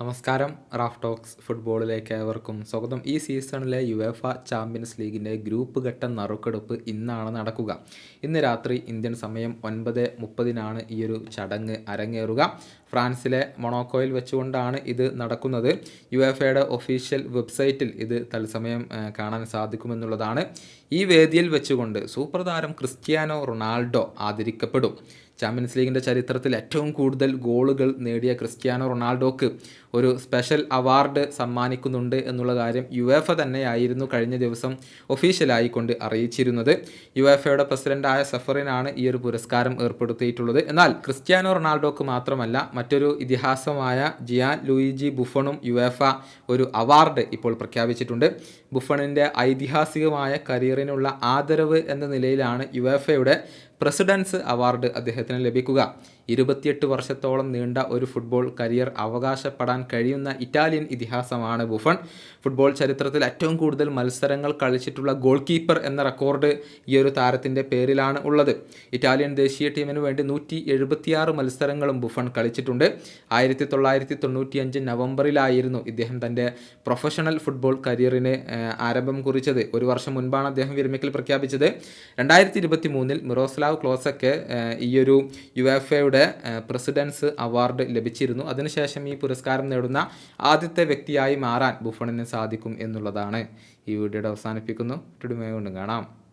നമസ്കാരം. Raf talks ഫുട്ബോളിലേക്ക് ഏവർക്കും സ്വാഗതം. ഈ സീസണിലെ യുവേഫ ചാമ്പ്യൻസ് ലീഗിന്റെ ഗ്രൂപ്പ് ഘട്ട നറുക്കെടുപ്പ് ഇന്നാണ് നടക്കുക. ഇന്ന് രാത്രി ഇന്ത്യൻ സമയം ഒൻപത് മുപ്പതിനാണ് ഈ ഒരു ചടങ്ങ് അരങ്ങേറുക. ഫ്രാൻസിലെ മൊണോക്കോയിൽ വെച്ചുകൊണ്ടാണ് ഇത് നടക്കുന്നത്. യുവേഫയുടെ ഒഫീഷ്യൽ വെബ്സൈറ്റിൽ ഇത് തത്സമയം കാണാൻ സാധിക്കുമെന്നുള്ളതാണ്. ഈ വേദിയിൽ വെച്ചുകൊണ്ട് സൂപ്പർ താരം ക്രിസ്ത്യാനോ റൊണാൾഡോ ആദരിക്കപ്പെടും. ചാമ്പ്യൻസ് ലീഗിന്റെ ചരിത്രത്തിൽ ഏറ്റവും കൂടുതൽ ഗോളുകൾ നേടിയ ക്രിസ്ത്യാനോ റൊണാൾഡോക്ക് ഒരു സ്പെഷ്യൽ അവാർഡ് സമ്മാനിക്കുന്നുണ്ട് എന്നുള്ള കാര്യം യു എഫ് തന്നെയായിരുന്നു കഴിഞ്ഞ ദിവസം ഒഫീഷ്യലായി കൊണ്ട് അറിയിച്ചിരുന്നത്. എയുടെ പ്രസിഡന്റായ സഫറിനാണ് ഈ ഒരു പുരസ്കാരം ഏർപ്പെടുത്തിയിട്ടുള്ളത്. എന്നാൽ ക്രിസ്ത്യാനോ റൊണാൾഡോക്ക് മാത്രമല്ല മറ്റൊരു ഇതിഹാസമായ ജിയാൻ ലൂയിജി ബുഫണും യു യുഎഫ ഒരു അവാർഡ് ഇപ്പോൾ പ്രഖ്യാപിച്ചിട്ടുണ്ട്. ബുഫണിന്റെ ഐതിഹാസികമായ കരിയറിനുള്ള ആദരവ് എന്ന നിലയിലാണ് യുഎഫയുടെ പ്രസിഡൻസ് അവാർഡ് അദ്ദേഹത്തിന് ലഭിക്കുക. ഇരുപത്തിയെട്ട് വർഷത്തോളം നീണ്ട ഒരു ഫുട്ബോൾ കരിയർ അവകാശപ്പെടാൻ കഴിയുന്ന ഇറ്റാലിയൻ ഇതിഹാസമാണ് ബുഫൺ. ഫുട്ബോൾ ചരിത്രത്തിൽ ഏറ്റവും കൂടുതൽ മത്സരങ്ങൾ കളിച്ചിട്ടുള്ള ഗോൾ കീപ്പർ എന്ന റെക്കോർഡ് ഈ ഒരു താരത്തിന്റെ പേരിലാണ് ഉള്ളത്. ഇറ്റാലിയൻ ദേശീയ ടീമിന് വേണ്ടി നൂറ്റി എഴുപത്തിയാറ് മത്സരങ്ങളും ബുഫൺ കളിച്ചിട്ടുണ്ട്. ആയിരത്തി തൊള്ളായിരത്തി തൊണ്ണൂറ്റിയഞ്ച് നവംബറിലായിരുന്നു ഇദ്ദേഹം തന്റെ പ്രൊഫഷണൽ ഫുട്ബോൾ കരിയറിന് ആരംഭം കുറിച്ചത്. ഒരു വർഷം മുൻപാണ് അദ്ദേഹം വിരമിക്കൽ പ്രഖ്യാപിച്ചത്. രണ്ടായിരത്തി ഇരുപത്തി മൂന്നിൽ മിറോസ്ലാവ് ക്ലോസക്ക് ഈയൊരു യു എഫ് എയുടെ പ്രസിഡൻസ് അവാർഡ് ലഭിച്ചിരുന്നു. അതിനുശേഷം ഈ പുരസ്കാരം നേടുന്ന ആദ്യത്തെ വ്യക്തിയായി മാറാൻ ബുഫണിന് സാധിക്കും എന്നുള്ളതാണ് ഈ വീഡിയോയുടെ അവസാനിപ്പിക്കുന്നു. ടുടുമേ കൊണ്ടും കാണാം.